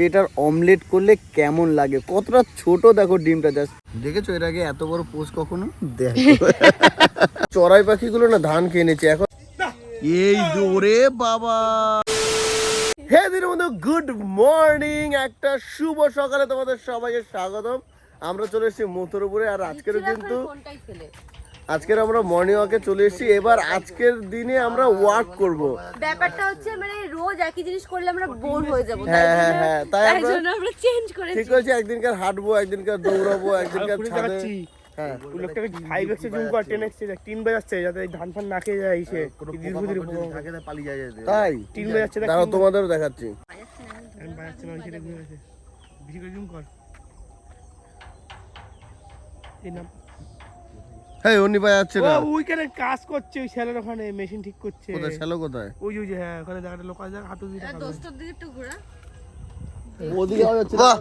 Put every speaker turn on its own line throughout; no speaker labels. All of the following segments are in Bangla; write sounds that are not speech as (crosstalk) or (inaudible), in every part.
যে এটার অমলেট করলে কেমন লাগে? কতটা ছোট দেখো ডিমটা জাস্ট দেখেছ? এর আগে এত বড় পোস্ট কখনো দেখো (laughs) চড়াই পাখিগুলো না ধান খেয়ে নিচ্ছে। এখন এই দৌড়ে বাবা! হে দিন বন্ধু গুড মর্নিং একটা শুভ সকালে তোমাদের সবাইকে স্বাগতম। আমরা চলে এসেছি মথুরপুরে আর আজকেরও কিন্তু আজকের আমরা মর্নিং ওয়াকে চলে এসেছি। এবার আজকের দিনে আমরা ওয়াক করব।
ব্যাপারটা হচ্ছে মানে রোজ একই জিনিস করলে আমরা বোর হয়ে যাব। তাই
হ্যাঁ, হ্যাঁ, হ্যাঁ, তাই আমরা-
জন্য আমরা চেঞ্জ করেছি।
ঠিক আছে একদিনকার হাঁটবো একদিনকার দৌড়াবো একদিনকার ছাদে। হ্যাঁ।
লোকটাকে ফাইভ জুম কর টেন এক্সে তিন বাজাচ্ছে যাতে ধান ফান না খেয়ে যায় সে। দীর্ঘদিন
তাই?
তিন বাজাচ্ছে দেখ
দাঁড়াও তোমাদেরও দেখাচ্ছি।
আমি বাজাচ্ছে না ওই সেটা ঘুরে গেছে বেশি করে জুম কর এই না
হ্যাঁ যাচ্ছে না?
ওইখানে কাজ করছে ওই ওখানে মেশিন ঠিক করছে।
কোথায় শ্যালো কোথায়?
ওই ওই হ্যাঁ ওখানে লোক আছে হাতু দিয়ে টাকা
দোস্তর দিকে একটু ঘোরা।
ওদিকে বাহ!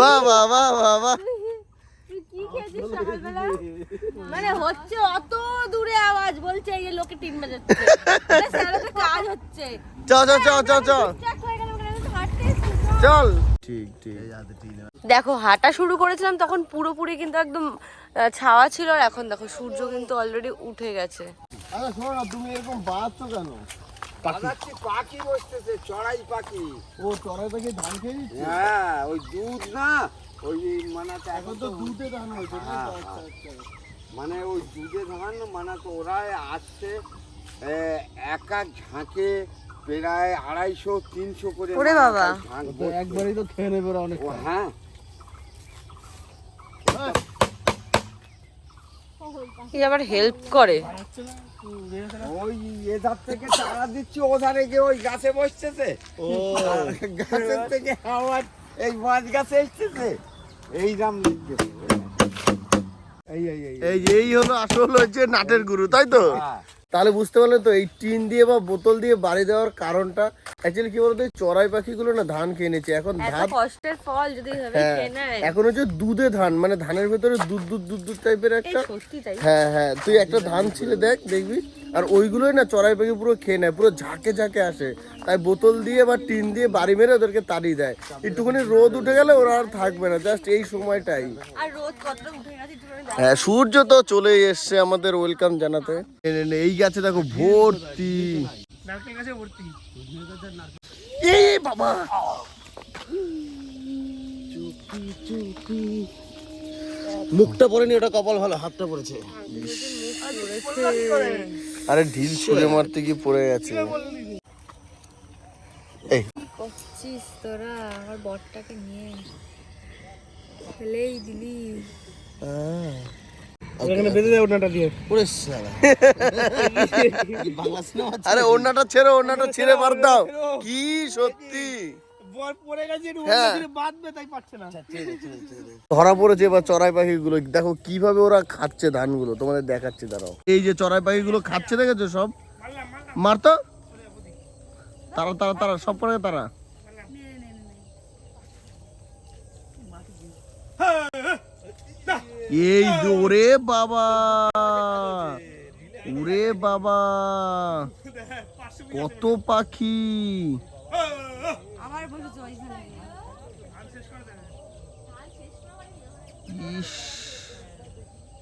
বাহ বাহ বাহ বাহ বাহ।
কি খেয়েছিস সকালবেলা? মানে হচ্ছে অত দূরে আওয়াজ বলছে এই লোকে টিন বাজাচ্ছে। মানে স্যারের কাজ হচ্ছে।
চ চ চ চ চ
ঠিকঠাক হয়ে চল।
চল। ঠিক ঠিক
দেখো হাঁটা শুরু করেছিলাম তখন পুরোপুরি কিন্তু একদম ছাওয়া ছিল আর এখন দেখো সূর্য কিন্তু অলরেডি উঠে গেছে।
আরে শোনো না তুমি এরকম কেন?
পাখি। পাখি বসতেছে চড়াই পাখি।
ও চড়াই পাখি ধান খেয়ে নিচ্ছে?
হ্যাঁ ওই দুধ না ওই মানে তো
এখন তো দুধে ধান হয়েছে?
হ্যাঁ,
আচ্ছা, আচ্ছা।
মানে ওই দুধে ধান মানে ওরা আসছে এক এক ঝাঁকে প্রায় আড়াইশো তিনশো করে।
একবারই তো খেয়ে নেবে অনেক
হ্যাঁ।
কি আবার হেল্প করে।
ওই এধার থেকে চারা দিচ্ছি ওধারে গিয়ে ওই গাছে বসতেছে।
ও।
গাছের থেকে আবার এই মাছ গাছে এসতেছে এই দাম দিচ্ছে
এই এই। এই
এই হলো আসল হচ্ছে নাটের গুরু তাই তো?
হ্যাঁ।
তাহলে বুঝতে পারলে তো এই টিন দিয়ে বা বোতল দিয়ে বাড়ি দেওয়ার কারণটা? অ্যাকচুয়ালি কি বলতো এই চড়াই পাখিগুলো না ধান খেয়ে নিয়েছে। এখন ধান
কষ্টের ফল যদি
হ্যাঁ এখন হচ্ছে দুধে ধান মানে ধানের ভেতরে দুধ দুধ দুধ দুধ টাইপের একটা হ্যাঁ হ্যাঁ তুই একটা ধান ছিলে দেখ দেখবি। আর ওইগুলোই না চড়াই পাখি পুরো খেয়ে নেয় পুরো ঝাঁকে ঝাঁকে আসে। তাই বোতল দিয়ে বা টিন দিয়ে বাড়ি মেরে ওদেরকে তাড়িয়ে দেয়। একটুখানি রোদ উঠে গেলে ওরা আর থাকবে না জাস্ট এই সময়টাই।
আর রোদ কতটা উঠে গেছে একটুখানি দেখো।
হ্যাঁ সূর্য তো চলেই এসছে আমাদের ওয়েলকাম জানাতে। এই গাছে দেখো ভর্তি।
নারকেল গাছে ভর্তি।
এই বাবা! মুখটা পড়েনি ওটা কপাল ভালো হাতটা পড়েছে। আরে ঢিল ছুঁড়ে মারতে গিয়ে পড়ে গেছে। এই।
করছিস তোরা? আমার বরটাকে নিয়ে ফেলেই দিলি।
ওনাটা
শালা। (laughs) আরে ওড়নাটা ছেড়ে ওড়নাটা ছেড়ে মার দাও। কি সত্যি? হ্যাঁ।
অন্য দিকে বাঁধবে তাই পারছে না।
ধরা পড়েছে এবার চড়াই পাখিগুলো। দেখো কীভাবে ওরা খাচ্ছে ধানগুলো। তোমাদের দেখাচ্ছি দাঁড়াও। এই যে চড়াই পাখিগুলো খাচ্ছে দেখেছ সব? মারতো তারা তারা তারা সব করে তারা? এই ওরে বাবা। ওরে বাবা। কত পাখি
আবার বসেছে ওইখানে
ইস,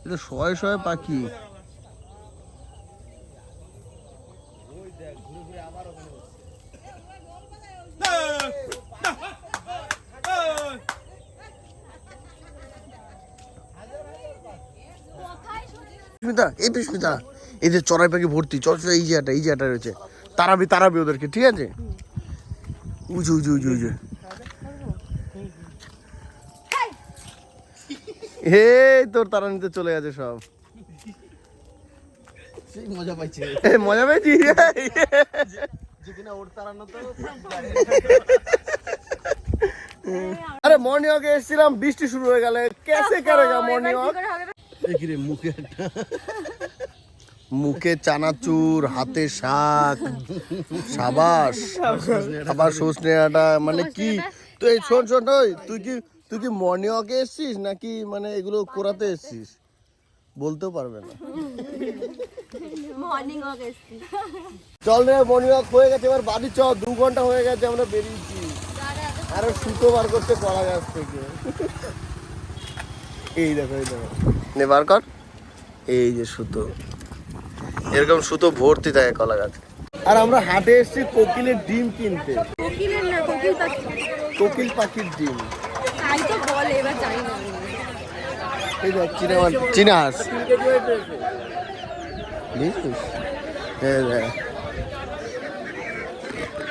এটা শয়ে শয়ে পাখি। এই তো সুস্মিতা এই যে চড়াই পাখি ভর্তি, চল এই জায়গাটা এই জায়গাটা রয়েছে। তারাবি তারাবি ওদেরকে, ঠিক আছে? উজু উজু উজু উজু। এই তোর তারা নিতে চলে গেছে সব। মজা পাইছে। মজা আরে মর্নিং ওয়াকে এসেছিলাম বৃষ্টি শুরু হয়ে গেলে। কেসে করেগা মর্নিং ওয়াক মুখে চানাচুর হাতে শাক সাবাস আবার সজনে ডাঁটা মানে কি? তুই শোন শোন ওই তুই কি তুই কি মর্নিং ওয়াকে এসেছিস নাকি মানে এগুলো করাতে এসেছিস? বলতেও পারবে না।
মর্নিং ওয়াক এসছি।
চল রে মর্নিং ওয়াক হয়ে গেছে এবার বাড়ি চ দু ঘণ্টা হয়ে গেছে আমরা বেরিয়েছি।
আরও সুতো বার করছে কলা গাছ থেকে এই দেখো এই দেখো। নে বার কর। এই যে সুতো। এরকম সুতো ভর্তি থাকে কলা গাছে। আর আমরা হাটে এসেছি কোকিলের ডিম কিনতে।
কোকিলের না কোকিল পাখি।
কোকিল পাখির ডিম।
তাই তো বলে এবার জানি না।
এই দেখ চীনা মাছ চীনা হাঁস বুঝছিস? এই দেখ।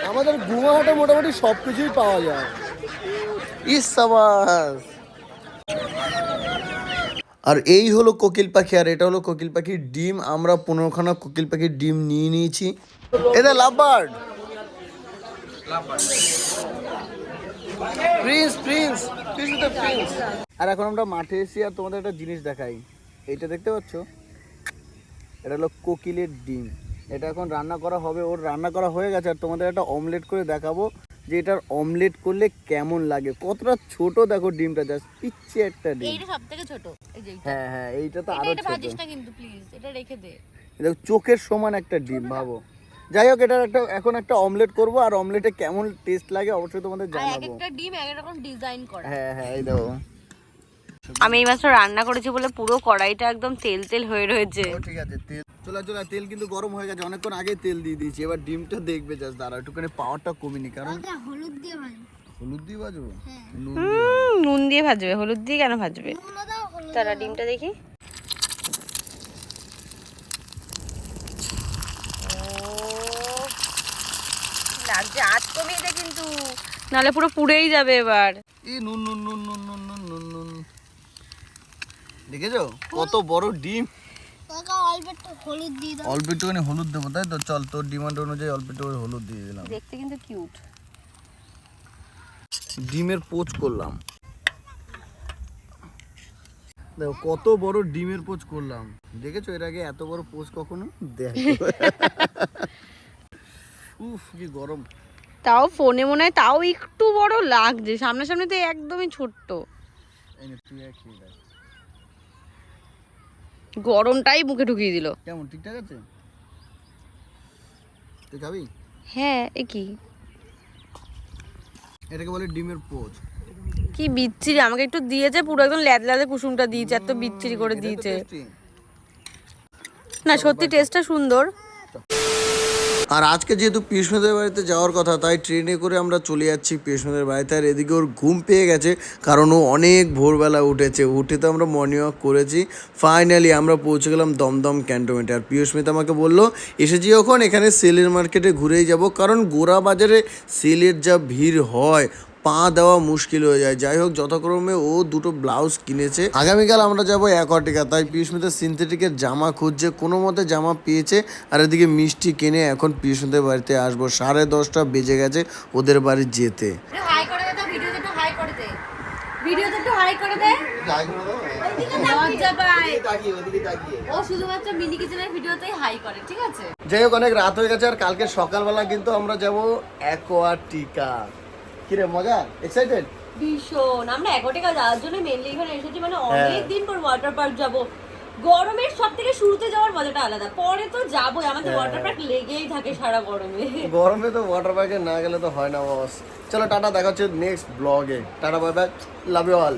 আমাদের গুয়াহাটে মোটামুটি সব কিছুই পাওয়া যায়। ইস সাবাস। আর এই হলো কোকিল পাখি আর এটা হলো কোকিল পাখির ডিম। আমরা পনেরোখানা কোকিল পাখির ডিম নিয়ে নিয়েছি। এটা লাভবার্ড। Prince Prince. আর এখন আমরা মাঠে এসেছি আর তোমাদের একটা জিনিস দেখাই। এইটা দেখতে পাচ্ছ? এটা হলো কোকিলের ডিম। এটা এখন রান্না করা হবে। ওর রান্না করা হয়ে গেছে। আর তোমাদের একটা অমলেট করে দেখাবো যে এটার অমলেট করলে কেমন লাগে। কতটা ছোট দেখো ডিমটা জাস্ট পিচ্ছে একটা ডিম।
এইটা সব থেকে ছোট। এই যে
হ্যাঁ হ্যাঁ এইটা তো
এটা
আরও
এটা
ছোট।
ভাজিস না কিন্তু প্লিজ এটা রেখে দে।
দেখো চোখের সমান একটা ডিম ভাবো। যাই হোক এটার একটা এখন একটা অমলেট করব আর অমলেটে কেমন টেস্ট লাগে অবশ্যই তোমাদের
আর
জানাব।
একটা ডিম এক রকম ডিজাইন করা।
হ্যাঁ হ্যাঁ এই দেখো।
আমি এই মাত্র রান্না করেছি বলে পুরো কড়াইটা একদম তেল তেল হয়ে রয়েছে।
ও ঠিক আছে তেল চলা চলা তেল কিন্তু গরম হয়ে গেছে অনেকক্ষণ আগে তেল দিয়ে দিয়েছি। এবার ডিমটা দেখবে জাস্ট দাঁড়া একটুখানি পাওয়ারটা কমিনি কারণ হলুদ দিয়ে নুন দিয়ে
হুম, নুন দিয়ে ভাজবে হলুদ দিয়ে কেন ভাজবে? তারা ডিমটা দেখি। লাগছে আজ কমিয়ে দে কিন্তু। নালে পুরো পুড়েই যাবে এবার।
নুন নুন নুন নুন নুন নুন নুন নুন। দেখেছ? কত বড় ডিম। অল্প একটুখানি হলুদ দেবো তাই তো? চল তোর ডিমান্ড অনুযায়ী অল্প একটু হলুদ দিয়ে দিলাম।
দেখতে কিন্তু কিউট।
ডিমের পোচ করলাম। দেখো কত বড় ডিমের পোচ করলাম। দেখেছ এর আগে এত বড় পোচ কখনো দেখো। (laughs) উফ কি গরম।
তাও ফোনে মনে হয় তাও একটু বড় লাগছে সামনাসামনি তো একদমই ছোট্ট। গরমটাই মুখে ঢুকিয়ে দিল।
কেমন ঠিকঠাক আছে? তুই খাবি?
হ্যাঁ এ কি?
এটাকে বলে ডিমের পোচ।
কি বিচ্ছিরি আমাকে একটু দিয়েছে পুরো একদম ল্যাদ ল্যাদে কুসুমটা দিয়েছে এত বিচ্ছিরি করে দিয়েছে। না সত্যি টেস্টটা সুন্দর।
আর আজকে যেহেতু পিউষমেদের বাড়িতে যাওয়ার কথা, তাই ট্রেনে করে আমরা চলে যাচ্ছি পিউষমেদের বাড়িতে। আর এদিকে ওর ঘুম পেয়ে গেছে, কারণ ও অনেক ভোরবেলা উঠেছে। উঠে তো আমরা মর্নিং ওয়াক করেছি। ফাইনালি আমরা পৌঁছে গেলাম দমদম ক্যান্টনমেন্টে আর পিউষমিত আমাকে বলল, এসেছি যখন, এখানে সেলের মার্কেটে ঘুরেই যাব। কারণ গোড়া বাজারে সেলের যা ভিড় হয় পা দেওয়া মুশকিল হয়ে যায়। যাই হোক যথাক্রমে ও দুটো ব্লাউজ কিনেছে। আগামীকাল আমরা যাব অ্যাকোয়াটিকা তাই পিউষমিতের সিনথেটিকের জামা খুঁজছে কোনো মতে জামা পেয়েছে আর এদিকে মিষ্টি কিনে এখন পিউষমিতের বাড়িতে আসব। সাড়ে দশটা বেজে গেছে ওদের বাড়ি যেতে।
হাই করে দে তো ভিডিওতে একটু হাই করে দে। ভিডিওতে একটু হাই করে দে। লজ্জা পায়। ও শুধুমাত্র মিনি কিচেনের ভিডিওতেই হাই করে ঠিক আছে?
যাই হোক অনেক রাত হয়ে গেছে আর কালকে সকালবেলা কিন্তু আমরা যাব অ্যাকোয়াটিকা। কিরে মজা এক্সাইটেড
ভীষণ। আমরা এগোটিকা যাওয়ার জন্য মেনলি এখানে এসেছি মানে
হ্যাঁ।
অনেক দিন পর ওয়াটার পার্ক যাব। গরমের সব থেকে শুরুতে যাওয়ার মজাটা আলাদা পরে তো যাবোই। আমাদের
হ্যাঁ।
ওয়াটার পার্ক লেগেই থাকে সারা গরমে।
গরমে তো ওয়াটার পার্কে না গেলে তো হয় না বস চলো টাটা দেখা হচ্ছে নেক্সট ব্লগে tata bye bye love you all